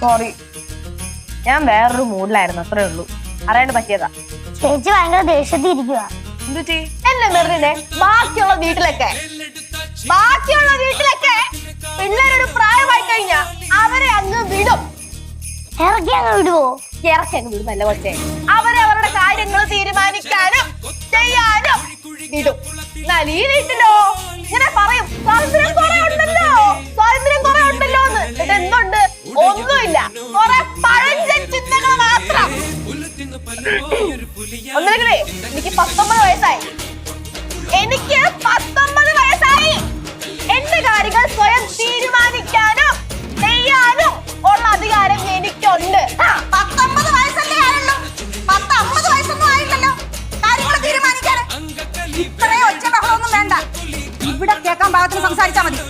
Sorry ഞാൻ വേറൊരു മൂഡിലായിരുന്നു അത്രേ ഉള്ളൂ. അറിയാണ്ട് പറ്റിയതാ. ചേച്ചി ഭയങ്കര ദേഷ്യത്തിൽ ഇരിക്കുക എന്നെ ബാക്കിയുള്ള വീട്ടിലൊക്കെ. ബാക്കിയുള്ള വീട്ടിലൊക്കെ പിള്ളേരൊരു പ്രായമായി കഴിഞ്ഞാ അവരെ അങ്ങ് വിടും. ഇറക്കി അങ്ങ് വിടുവോ? ഇറക്കി അങ്ങ് വിടുന്നല്ല കൊച്ചേ. അവരെ അവരുടെ കാര്യങ്ങൾ തീരുമാനിക്കാനും ചെയ്യാനും വിടും. എന്നാൽ ഈ വീട്ടിലോ? ഒന്നിനെ എനിക്ക് പത്തൊമ്പത് വയസ്സായി. എനിക്ക് പത്തൊമ്പത് വയസ്സായി. എന്റെ കാര്യങ്ങൾ സ്വയം തീരുമാനിക്കാനും ചെയ്യാനും ഉള്ള അധികാരം എനിക്കുണ്ട്. പത്തൊമ്പത് വയസ്സല്ലേ ആയുള്ളൂ. പത്തൊമ്പത് വയസ്സൊന്നും ആയില്ലല്ലോ. കാര്യങ്ങൾ തീരുമാനിക്കാൻ ഇത്രയും ഒച്ച വേണ്ട. ഇവിടെ കേൾക്കാൻ പാകത്തിന് സംസാരിച്ചാൽ മതി.